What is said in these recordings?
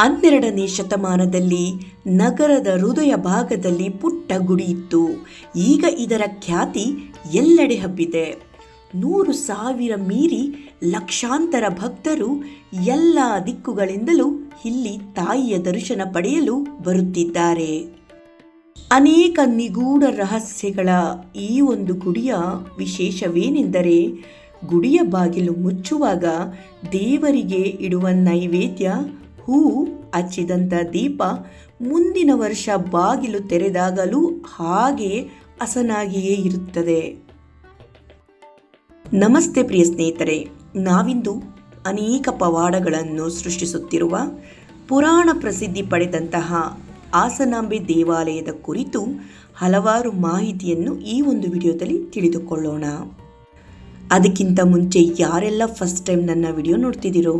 ಹನ್ನೆರಡನೇ ಶತಮಾನದಲ್ಲಿ ನಗರದ ಹೃದಯ ಭಾಗದಲ್ಲಿ ಪುಟ್ಟ ಗುಡಿ ಇತ್ತು. ಈಗ ಇದರ ಖ್ಯಾತಿ ಎಲ್ಲೆಡೆ ಹಬ್ಬಿದೆ. ನೂರು ಸಾವಿರ ಮೀರಿ ಲಕ್ಷಾಂತರ ಭಕ್ತರು ಎಲ್ಲ ದಿಕ್ಕುಗಳಿಂದಲೂ ಇಲ್ಲಿ ತಾಯಿಯ ದರ್ಶನ ಪಡೆಯಲು ಬರುತ್ತಿದ್ದಾರೆ. ಅನೇಕ ನಿಗೂಢ ರಹಸ್ಯಗಳ ಈ ಒಂದು ಗುಡಿಯ ವಿಶೇಷವೇನೆಂದರೆ, ಗುಡಿಯ ಬಾಗಿಲು ಮುಚ್ಚುವಾಗ ದೇವರಿಗೆ ಇಡುವ ನೈವೇದ್ಯ ಹೂ ಹಚ್ಚಿದಂಥ ದೀಪ ಮುಂದಿನ ವರ್ಷ ಬಾಗಿಲು ತೆರೆದಾಗಲೂ ಹಾಗೆ ಹಸನಾಗಿಯೇ ಇರುತ್ತದೆ. ನಮಸ್ತೆ ಪ್ರಿಯ ಸ್ನೇಹಿತರೆ, ನಾವಿಂದು ಅನೇಕ ಪವಾಡಗಳನ್ನು ಸೃಷ್ಟಿಸುತ್ತಿರುವ ಪುರಾಣ ಪ್ರಸಿದ್ಧಿ ಪಡೆದಂತಹ ಆಸನಾಂಬೆ ದೇವಾಲಯದ ಕುರಿತು ಹಲವಾರು ಮಾಹಿತಿಯನ್ನು ಈ ಒಂದು ವಿಡಿಯೋದಲ್ಲಿ ತಿಳಿದುಕೊಳ್ಳೋಣ. ಅದಕ್ಕಿಂತ ಮುಂಚೆ ಯಾರೆಲ್ಲ ಫಸ್ಟ್ ಟೈಮ್ ನನ್ನ ವಿಡಿಯೋ ನೋಡ್ತಿದ್ದೀರೋ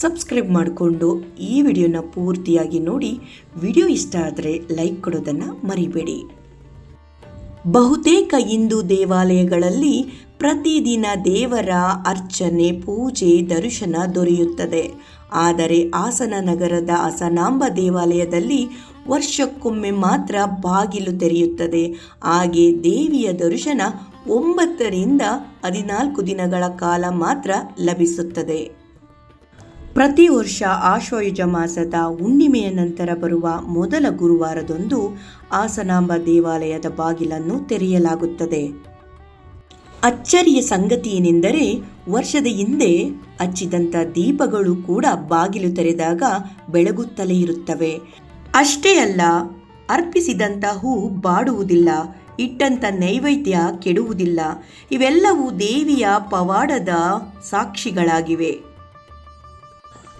ಸಬ್ಸ್ಕ್ರೈಬ್ ಮಾಡಿಕೊಂಡು ಈ ವಿಡಿಯೋನ ಪೂರ್ತಿಯಾಗಿ ನೋಡಿ ವಿಡಿಯೋ ಇಷ್ಟ ಆದರೆ ಲೈಕ್ ಕೊಡೋದನ್ನು ಮರಿಬೇಡಿ. ಬಹುತೇಕ ಹಿಂದೂ ದೇವಾಲಯಗಳಲ್ಲಿ ಪ್ರತಿದಿನ ದೇವರ ಅರ್ಚನೆ, ಪೂಜೆ, ದರ್ಶನ ದೊರೆಯುತ್ತದೆ. ಆದರೆ ಹಾಸನ ನಗರದ ಹಸನಾಂಬ ದೇವಾಲಯದಲ್ಲಿ ವರ್ಷಕ್ಕೊಮ್ಮೆ ಮಾತ್ರ ಬಾಗಿಲು ತೆರೆಯುತ್ತದೆ. ಹಾಗೆ ದೇವಿಯ ದರ್ಶನ ಒಂಬತ್ತರಿಂದ ಹದಿನಾಲ್ಕು ದಿನಗಳ ಕಾಲ ಮಾತ್ರ ಲಭಿಸುತ್ತದೆ. ಪ್ರತಿ ವರ್ಷ ಆಶ್ವಯುಜ ಮಾಸದ ಹುಣ್ಣಿಮೆಯ ನಂತರ ಬರುವ ಮೊದಲ ಗುರುವಾರದಂದು ಆಸನಾಂಬ ದೇವಾಲಯದ ಬಾಗಿಲನ್ನು ತೆರೆಯಲಾಗುತ್ತದೆ. ಅಚ್ಚರಿಯ ಸಂಗತಿ ಏನೆಂದರೆ, ವರ್ಷದ ಹಿಂದೆ ಹಚ್ಚಿದಂಥ ದೀಪಗಳು ಕೂಡ ಬಾಗಿಲು ತೆರೆದಾಗ ಬೆಳಗುತ್ತಲೇ ಇರುತ್ತವೆ. ಅಷ್ಟೇ ಅಲ್ಲ, ಅರ್ಪಿಸಿದಂಥ ಹೂ ಬಾಡುವುದಿಲ್ಲ. ಇಟ್ಟಂಥ ನೈವೇದ್ಯ ಕೆಡುವುದಿಲ್ಲ. ಇವೆಲ್ಲವೂ ದೇವಿಯ ಪವಾಡದ ಸಾಕ್ಷಿಗಳಾಗಿವೆ.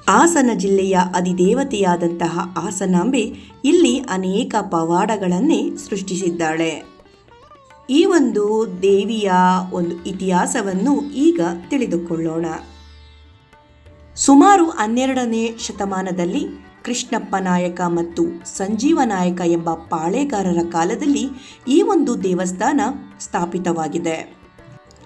ಹಾಸನ ಜಿಲ್ಲೆಯ ಅಧಿದೇವತೆಯಾದಂತಹ ಹಾಸನಾಂಬೆ ಇಲ್ಲಿ ಅನೇಕ ಪವಾಡಗಳನ್ನೇ ಸೃಷ್ಟಿಸಿದ್ದಾಳೆ. ಈ ಒಂದು ದೇವಿಯ ಒಂದು ಇತಿಹಾಸವನ್ನು ಈಗ ತಿಳಿದುಕೊಳ್ಳೋಣ. ಸುಮಾರು ಹನ್ನೆರಡನೇ ಶತಮಾನದಲ್ಲಿ ಕೃಷ್ಣಪ್ಪ ನಾಯಕ ಮತ್ತು ಸಂಜೀವ ನಾಯಕ ಎಂಬ ಪಾಳೇಗಾರರ ಕಾಲದಲ್ಲಿ ಈ ಒಂದು ದೇವಸ್ಥಾನ ಸ್ಥಾಪಿತವಾಗಿದೆ.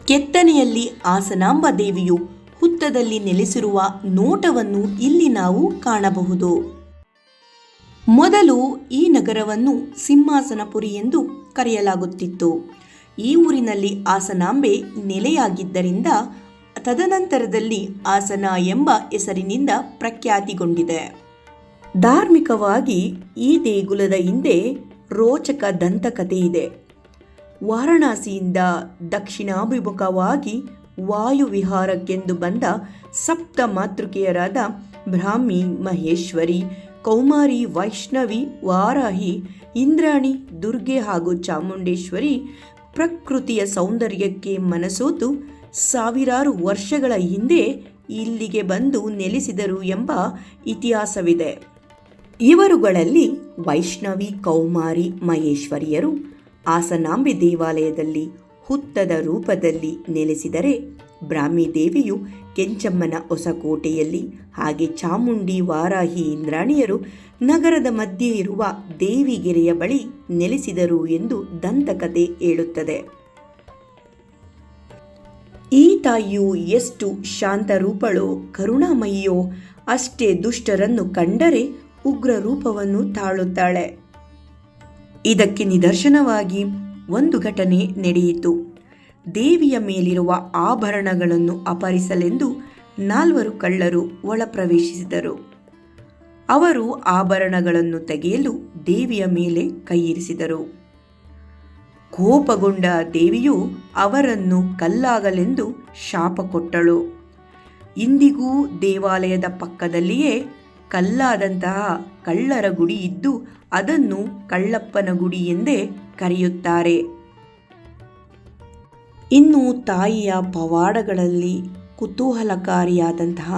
ಕೆತ್ತನೆಯಲ್ಲಿ ಆಸನಾಂಬ ದೇವಿಯು ಹುತ್ತದಲ್ಲಿ ನೆಲೆಸಿರುವ ನೋಟವನ್ನು ಇಲ್ಲಿ ನಾವು ಕಾಣಬಹುದು. ಮೊದಲು ಈ ನಗರವನ್ನು ಸಿಂಹಾಸನಪುರಿ ಎಂದು ಕರೆಯಲಾಗುತ್ತಿತ್ತು. ಈ ಊರಿನಲ್ಲಿ ಆಸನಾಂಬೆ ನೆಲೆಯಾಗಿದ್ದರಿಂದ ತದನಂತರದಲ್ಲಿ ಆಸನ ಎಂಬ ಹೆಸರಿನಿಂದ ಪ್ರಖ್ಯಾತಿಗೊಂಡಿದೆ. ಧಾರ್ಮಿಕವಾಗಿ ಈ ದೇಗುಲದ ಹಿಂದೆ ರೋಚಕ ದಂತಕಥೆ ಇದೆ ವಾರಣಾಸಿಯಿಂದ ದಕ್ಷಿಣಾಭಿಮುಖವಾಗಿ ವಾಯುವಿಹಾರಕ್ಕೆಂದು ಬಂದ ಸಪ್ತ ಮಾತೃಕೆಯರಾದ ಬ್ರಾಹ್ಮಿ, ಮಹೇಶ್ವರಿ, ಕೌಮಾರಿ, ವೈಷ್ಣವಿ, ವಾರಾಹಿ, ಇಂದ್ರಾಣಿ, ದುರ್ಗೆ ಹಾಗೂ ಚಾಮುಂಡೇಶ್ವರಿ ಪ್ರಕೃತಿಯ ಸೌಂದರ್ಯಕ್ಕೆ ಮನಸೋತು ಸಾವಿರಾರು ವರ್ಷಗಳ ಹಿಂದೆ ಇಲ್ಲಿಗೆ ಬಂದು ನೆಲೆಸಿದರು ಎಂಬ ಇತಿಹಾಸವಿದೆ. ಇವರುಗಳಲ್ಲಿ ವೈಷ್ಣವಿ, ಕೌಮಾರಿ, ಮಹೇಶ್ವರಿಯರು ಆಸನಾಂಬಿ ದೇವಾಲಯದಲ್ಲಿ ಹುತ್ತದ ರೂಪದಲ್ಲಿ ನೆಲೆಸಿದರೆ ಬ್ರಾಹ್ಮಿ ದೇವಿಯು ಕೆಂಚಮ್ಮನ ಹೊಸಕೋಟೆಯಲ್ಲಿ ಹಾಗೆ ಚಾಮುಂಡಿ ವಾರಾಹಿ ಇಂದ್ರಾಣಿಯರು ನಗರದ ಮಧ್ಯೆ ಇರುವ ದೇವಿಗೆರೆಯ ಬಳಿ ನೆಲೆಸಿದರು ಎಂದು ದಂತಕತೆ ಹೇಳುತ್ತದೆ. ಈ ತಾಯಿಯು ಎಷ್ಟು ಶಾಂತರೂಪಳೋ, ಕರುಣಾಮಯಿಯೋ, ಅಷ್ಟೇ ದುಷ್ಟರನ್ನು ಕಂಡರೆ ಉಗ್ರ ರೂಪವನ್ನು ತಾಳುತ್ತಾಳೆ. ಇದಕ್ಕೆ ನಿದರ್ಶನವಾಗಿ ಒಂದು ಘಟನೆ ನಡೆಯಿತು. ದೇವಿಯ ಮೇಲಿರುವ ಆಭರಣಗಳನ್ನು ಅಪಹರಿಸಲೆಂದು ನಾಲ್ವರು ಕಳ್ಳರು ಒಳಪ್ರವೇಶಿಸಿದರು. ಅವರು ಆಭರಣಗಳನ್ನು ತೆಗೆಯಲು ದೇವಿಯ ಮೇಲೆ ಕೈಯಿರಿಸಿದರು. ಕೋಪಗೊಂಡ ದೇವಿಯು ಅವರನ್ನು ಕಲ್ಲಾಗಲೆಂದು ಶಾಪ ಕೊಟ್ಟಳು. ಇಂದಿಗೂ ದೇವಾಲಯದ ಪಕ್ಕದಲ್ಲಿಯೇ ಕಲ್ಲಾದಂತಹ ಕಳ್ಳರ ಗುಡಿ ಇದ್ದು ಅದನ್ನು ಕಳ್ಳಪ್ಪನ ಗುಡಿ ಎಂದೇ ಕರೆಯುತ್ತಾರೆ. ಇನ್ನು ತಾಯಿಯ ಪವಾಡಗಳಲ್ಲಿ ಕುತೂಹಲಕಾರಿಯಾದಂತಹ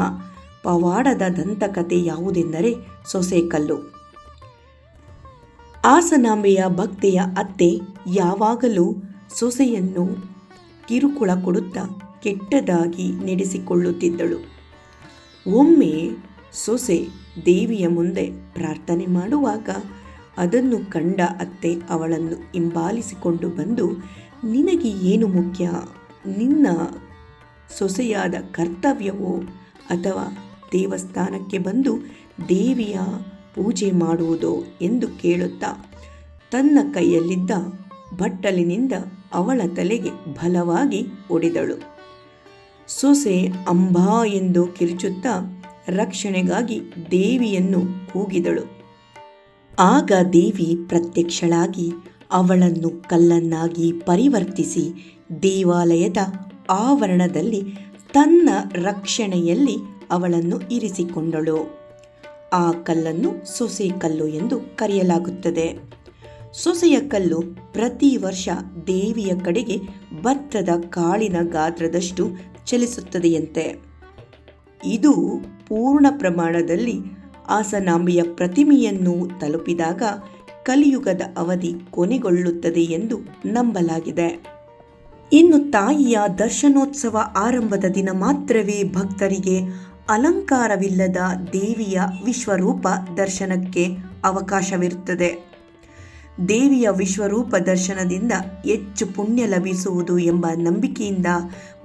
ಪವಾಡದ ದಂತಕತೆ ಯಾವುದೆಂದರೆ ಸೊಸೆಕಲ್ಲು. ಆಸನಾಂಬೆಯ ಭಕ್ತೆಯ ಅತ್ತೆ ಯಾವಾಗಲೂ ಸೊಸೆಯನ್ನು ಕಿರುಕುಳ ಕೊಡುತ್ತಾ ಕೆಟ್ಟದಾಗಿ ನಡೆಸಿಕೊಳ್ಳುತ್ತಿದ್ದಳು. ಒಮ್ಮೆ ಸೊಸೆ ದೇವಿಯ ಮುಂದೆ ಪ್ರಾರ್ಥನೆ ಮಾಡುವಾಗ ಅದನ್ನು ಕಂಡ ಅತ್ತೆ ಅವಳನ್ನು ಹಿಂಬಾಲಿಸಿಕೊಂಡು ಬಂದು, ನಿನಗೆ ಏನು ಮುಖ್ಯ? ನಿನ್ನ ಸೊಸೆಯಾದ ಕರ್ತವ್ಯವೋ? ಅಥವಾ ದೇವಸ್ಥಾನಕ್ಕೆ ಬಂದು ದೇವಿಯ ಪೂಜೆ ಮಾಡುವುದೋ? ಎಂದು ಕೇಳುತ್ತಾ, ತನ್ನ ಕೈಯಲ್ಲಿದ್ದ ಬಟ್ಟಲಿನಿಂದ ಅವಳ ತಲೆಗೆ ಬಲವಾಗಿ ಒಡೆದಳು. ಸೊಸೆ ಅಂಬಾ ಎಂದು ಕಿರುಚುತ್ತಾ ರಕ್ಷಣೆಗಾಗಿ ದೇವಿಯನ್ನು ಕೂಗಿದಳು. ಆಗ ದೇವಿ ಪ್ರತ್ಯಕ್ಷಳಾಗಿ ಅವಳನ್ನು ಕಲ್ಲನ್ನಾಗಿ ಪರಿವರ್ತಿಸಿ ದೇವಾಲಯದ ಆವರಣದಲ್ಲಿ ತನ್ನ ರಕ್ಷಣೆಯಲ್ಲಿ ಅವಳನ್ನು ಇರಿಸಿಕೊಂಡಳು. ಆ ಕಲ್ಲನ್ನು ಸೊಸೆ ಕಲ್ಲು ಎಂದು ಕರೆಯಲಾಗುತ್ತದೆ. ಸೊಸೆಯ ಕಲ್ಲು ಪ್ರತಿ ವರ್ಷ ದೇವಿಯ ಕಡೆಗೆ ಭತ್ತದ ಕಾಳಿನ ಗಾತ್ರದಷ್ಟು ಚಲಿಸುತ್ತದೆಯಂತೆ. ಇದು ಪೂರ್ಣ ಪ್ರಮಾಣದಲ್ಲಿ ಆಸನಾಂಬೆಯ ಪ್ರತಿಮೆಯನ್ನು ತಲುಪಿದಾಗ ಕಲಿಯುಗದ ಅವಧಿ ಕೊನೆಗೊಳ್ಳುತ್ತದೆ ಎಂದು ನಂಬಲಾಗಿದೆ. ಇನ್ನು ತಾಯಿಯ ದರ್ಶನೋತ್ಸವ ಆರಂಭದ ದಿನ ಮಾತ್ರವೇ ಭಕ್ತರಿಗೆ ಅಲಂಕಾರವಿಲ್ಲದ ದೇವಿಯ ವಿಶ್ವರೂಪ ದರ್ಶನಕ್ಕೆ ಅವಕಾಶವಿರುತ್ತದೆ. ದೇವಿಯ ವಿಶ್ವರೂಪ ದರ್ಶನದಿಂದ ಹೆಚ್ಚು ಪುಣ್ಯ ಲಭಿಸುವುದು ಎಂಬ ನಂಬಿಕೆಯಿಂದ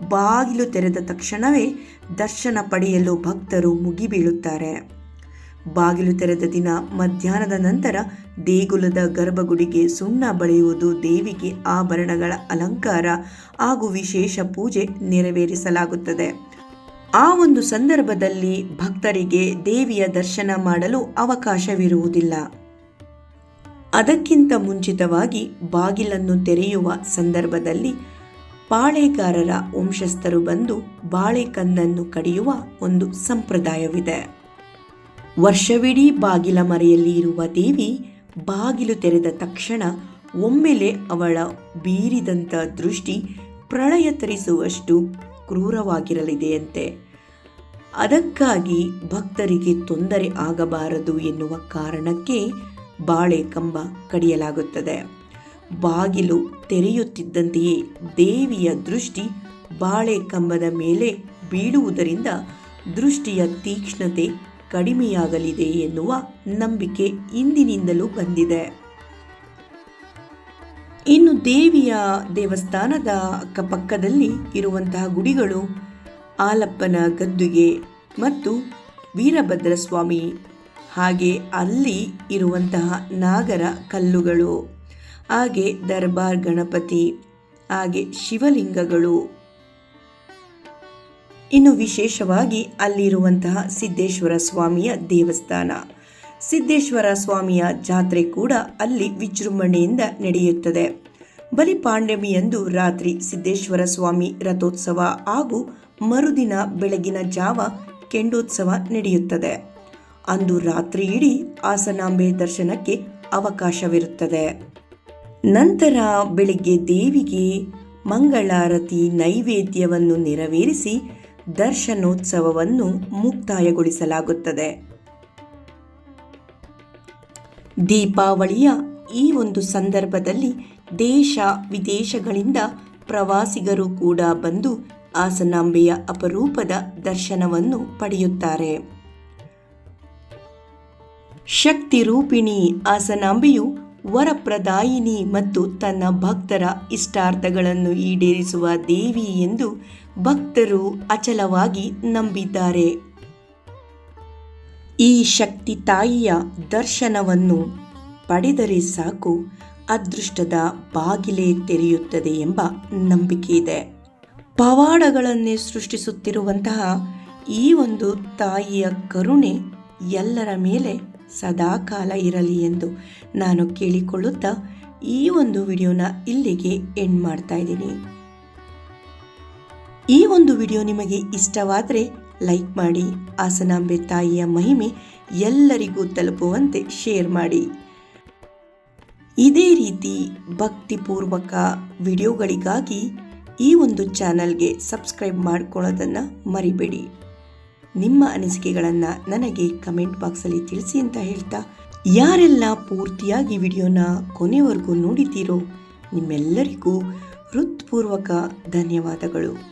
ಬಾಗಿಲು ತೆರೆದ ತಕ್ಷಣವೇ ದರ್ಶನ ಪಡೆಯಲು ಭಕ್ತರು ಮುಗಿಬೀಳುತ್ತಾರೆ. ಬಾಗಿಲು ತೆರೆದ ದಿನ ಮಧ್ಯಾಹ್ನದ ನಂತರ ದೇಗುಲದ ಗರ್ಭಗುಡಿಗೆ ಸುಣ್ಣ ಬಳಿಯುವುದು ದೇವಿಗೆ ಆಭರಣಗಳ ಅಲಂಕಾರ ಹಾಗೂ ವಿಶೇಷ ಪೂಜೆ ನೆರವೇರಿಸಲಾಗುತ್ತದೆ. ಆ ಒಂದು ಸಂದರ್ಭದಲ್ಲಿ ಭಕ್ತರಿಗೆ ದೇವಿಯ ದರ್ಶನ ಮಾಡಲು ಅವಕಾಶವಿರುವುದಿಲ್ಲ. ಅದಕ್ಕಿಂತ ಮುಂಚಿತವಾಗಿ ಬಾಗಿಲನ್ನು ತೆರೆಯುವ ಸಂದರ್ಭದಲ್ಲಿ ಪಾಳೆಗಾರರ ವಂಶಸ್ಥರು ಬಂದು ಬಾಳೆಕಂದನ್ನು ಕಡಿಯುವ ಒಂದು ಸಂಪ್ರದಾಯವಿದೆ. ವರ್ಷವಿಡೀ ಬಾಗಿಲ ಮರೆಯಲ್ಲಿ ಇರುವ ದೇವಿ ಬಾಗಿಲು ತೆರೆದ ತಕ್ಷಣ ಒಮ್ಮೆಲೆ ಅವಳ ಬೀರಿದಂಥ ದೃಷ್ಟಿ ಪ್ರಳಯ ತರಿಸುವಷ್ಟು ಕ್ರೂರವಾಗಿರಲಿದೆಯಂತೆ. ಅದಕ್ಕಾಗಿ ಭಕ್ತರಿಗೆ ತೊಂದರೆ ಆಗಬಾರದು ಎನ್ನುವ ಕಾರಣಕ್ಕೆ ಬಾಳೆ ಕಂಬ ಕಡಿಯಲಾಗುತ್ತದೆ. ಬಾಗಿಲು ತೆರೆಯುತ್ತಿದ್ದಂತೆಯೇ ದೇವಿಯ ದೃಷ್ಟಿ ಬಾಳೆ ಕಂಬದ ಮೇಲೆ ಬೀಳುವುದರಿಂದ ದೃಷ್ಟಿಯ ತೀಕ್ಷ್ಣತೆ ಕಡಿಮೆಯಾಗಲಿದೆ ಎನ್ನುವ ನಂಬಿಕೆ ಇಂದಿನಿಂದಲೂ ಬಂದಿದೆ. ಇನ್ನು ದೇವಿಯ ದೇವಸ್ಥಾನದ ಅಕ್ಕಪಕ್ಕದಲ್ಲಿ ಇರುವಂತಹ ಗುಡಿಗಳು ಆಲಪ್ಪನ ಗದ್ದುಗೆ ಮತ್ತು ವೀರಭದ್ರ ಸ್ವಾಮಿ ಹಾಗೆ ಅಲ್ಲಿ ಇರುವಂತಹ ನಾಗರ ಕಲ್ಲುಗಳು, ಹಾಗೆ ದರ್ಬಾರ್ ಗಣಪತಿ, ಹಾಗೆ ಶಿವಲಿಂಗಗಳು. ಇನ್ನು ವಿಶೇಷವಾಗಿ ಅಲ್ಲಿರುವಂತಹ ಸಿದ್ದೇಶ್ವರ ಸ್ವಾಮಿಯ ದೇವಸ್ಥಾನ. ಸಿದ್ದೇಶ್ವರ ಸ್ವಾಮಿಯ ಜಾತ್ರೆ ಕೂಡ ಅಲ್ಲಿ ವಿಜೃಂಭಣೆಯಿಂದ ನಡೆಯುತ್ತದೆ. ಬಲಿಪಾಂಡಮಿಯಂದು ರಾತ್ರಿ ಸಿದ್ದೇಶ್ವರ ಸ್ವಾಮಿ ರಥೋತ್ಸವ ಹಾಗೂ ಮರುದಿನ ಬೆಳಗಿನ ಜಾವ ಕೆಂಡೋತ್ಸವ ನಡೆಯುತ್ತದೆ. ಅಂದು ರಾತ್ರಿ ಇಡೀ ಆಸನಾಂಬೆ ದರ್ಶನಕ್ಕೆ ಅವಕಾಶವಿರುತ್ತದೆ. ನಂತರ ಬೆಳಿಗ್ಗೆ ದೇವಿಗೆ ಮಂಗಳಾರತಿ ನೈವೇದ್ಯವನ್ನು ನೆರವೇರಿಸಿ ದರ್ಶನೋತ್ಸವವನ್ನು ಮುಕ್ತಾಯಗೊಳಿಸಲಾಗುತ್ತದೆ. ದೀಪಾವಳಿಯ ಈ ಒಂದು ಸಂದರ್ಭದಲ್ಲಿ ದೇಶ ವಿದೇಶಗಳಿಂದ ಪ್ರವಾಸಿಗರು ಕೂಡ ಬಂದು ಆಸನಾಂಬೆಯ ಅಪರೂಪದ ದರ್ಶನವನ್ನು ಪಡೆಯುತ್ತಾರೆ. ಶಕ್ತಿ ರೂಪಿಣಿ ಆಸನಾಂಬೆಯು ವರಪ್ರದಾಯಿನಿ ಮತ್ತು ತನ್ನ ಭಕ್ತರ ಇಷ್ಟಾರ್ಥಗಳನ್ನು ಈಡೇರಿಸುವ ದೇವಿ ಎಂದು ಭಕ್ತರು ಅಚಲವಾಗಿ ನಂಬಿದ್ದಾರೆ. ಈ ಶಕ್ತಿ ತಾಯಿಯ ದರ್ಶನವನ್ನು ಪಡೆದರೆ ಸಾಕು, ಅದೃಷ್ಟದ ಬಾಗಿಲೇ ತೆರೆಯುತ್ತದೆ ಎಂಬ ನಂಬಿಕೆ ಇದೆ. ಪವಾಡಗಳನ್ನೇ ಸೃಷ್ಟಿಸುತ್ತಿರುವಂತಹ ಈ ಒಂದು ತಾಯಿಯ ಕರುಣೆ ಎಲ್ಲರ ಮೇಲೆ ಸದಾಕಾಲ ಇರಲಿ ಎಂದು ನಾನು ಕೇಳಿಕೊಳ್ಳುತ್ತಾ ಈ ಒಂದು ವಿಡಿಯೋನ ಇಲ್ಲಿಗೆ ಎಂಡ್ ಮಾಡ್ತಾ ಇದ್ದೀನಿ. ಈ ಒಂದು ವಿಡಿಯೋ ನಿಮಗೆ ಇಷ್ಟವಾದರೆ ಲೈಕ್ ಮಾಡಿ ಆಸನಾಂಬೆ ತಾಯಿಯ ಮಹಿಮೆ ಎಲ್ಲರಿಗೂ ತಲುಪುವಂತೆ ಶೇರ್ ಮಾಡಿ. ಇದೇ ರೀತಿ ಭಕ್ತಿಪೂರ್ವಕ ವಿಡಿಯೋಗಳಿಗಾಗಿ ಈ ಒಂದು ಚಾನಲ್ಗೆ ಸಬ್ಸ್ಕ್ರೈಬ್ ಮಾಡ್ಕೊಳ್ಳೋದನ್ನು ಮರಿಬೇಡಿ. ನಿಮ್ಮ ಅನಿಸಿಕೆಗಳನ್ನು ನನಗೆ ಕಮೆಂಟ್ ಬಾಕ್ಸಲ್ಲಿ ತಿಳಿಸಿ ಅಂತ ಹೇಳ್ತಾ, ಯಾರೆಲ್ಲ ಪೂರ್ತಿಯಾಗಿ ವಿಡಿಯೋನ ಕೊನೆವರೆಗೂ ನೋಡಿದ್ದೀರೋ ನಿಮ್ಮೆಲ್ಲರಿಗೂ ಹೃತ್ಪೂರ್ವಕ ಧನ್ಯವಾದಗಳು.